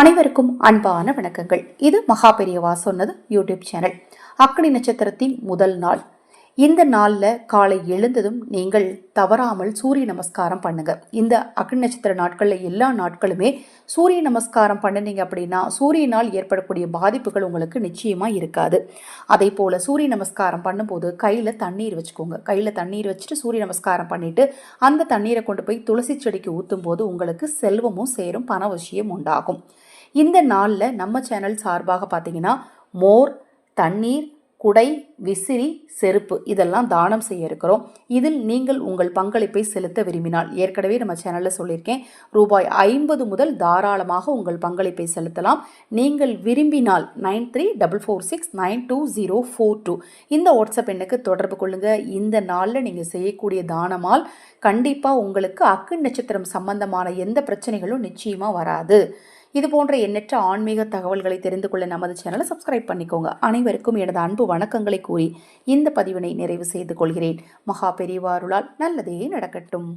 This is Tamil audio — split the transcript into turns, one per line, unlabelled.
அனைவருக்கும் அன்பான வணக்கங்கள். இது மகா பெரியவா சொன்னது யூடியூப் சேனல். அக்னி நட்சத்திரத்தின் முதல் நாள். இந்த நாளில் காலை எழுந்ததும் நீங்கள் தவறாமல் சூரிய நமஸ்காரம் பண்ணுங்க. இந்த அக்னி நட்சத்திர நாட்களில் எல்லா நாட்களுமே சூரிய நமஸ்காரம் பண்ணினீங்க அப்படின்னா சூரியனால் ஏற்படக்கூடிய பாதிப்புகள் உங்களுக்கு நிச்சயமாக இருக்காது. அதே போல் சூரிய நமஸ்காரம் பண்ணும்போது கையில் தண்ணீர் வச்சுக்கோங்க. கையில் தண்ணீர் வச்சுட்டு சூரிய நமஸ்காரம் பண்ணிவிட்டு அந்த தண்ணீரை கொண்டு போய் துளசி செடிக்கு ஊற்றும் போது உங்களுக்கு செல்வமும் சேரும் பணவசியம் உண்டாகும். இந்த நாளில் நம்ம சேனல் சார்பாக பார்த்தீங்கன்னா மோர் தண்ணீர் குடை விசிறி செருப்பு இதெல்லாம் தானம் செய்ய இருக்கிறோம். இதில் நீங்கள் உங்கள் பங்களிப்பை செலுத்த விரும்பினால் ஏற்கனவே நம்ம சேனலில் சொல்லியிருக்கேன் ரூபாய் ஐம்பது முதல் தாராளமாக உங்கள் பங்களிப்பை செலுத்தலாம். நீங்கள் விரும்பினால் nine three double four six nine two zero four two இந்த வாட்ஸ்அப் எண்ணுக்கு தொடர்பு கொள்ளுங்கள் இந்த நாளில் நீங்கள் செய்யக்கூடிய தானமால் கண்டிப்பாக உங்களுக்கு அக்கு நட்சத்திரம் சம்பந்தமான எந்த பிரச்சனைகளும் நிச்சயமாக வராது. இது போன்ற எண்ணற்ற ஆன்மீக தகவல்களை தெரிந்து கொள்ள நமது சேனலை சப்ஸ்கிரைப் பண்ணிக்கோங்க. அனைவருக்கும் எனது அன்பு வணக்கங்களை கூறி இந்த பதிவினை நிறைவு செய்து கொள்கிறேன். மகா பெரியவாருளால் நல்லதே நடக்கட்டும்.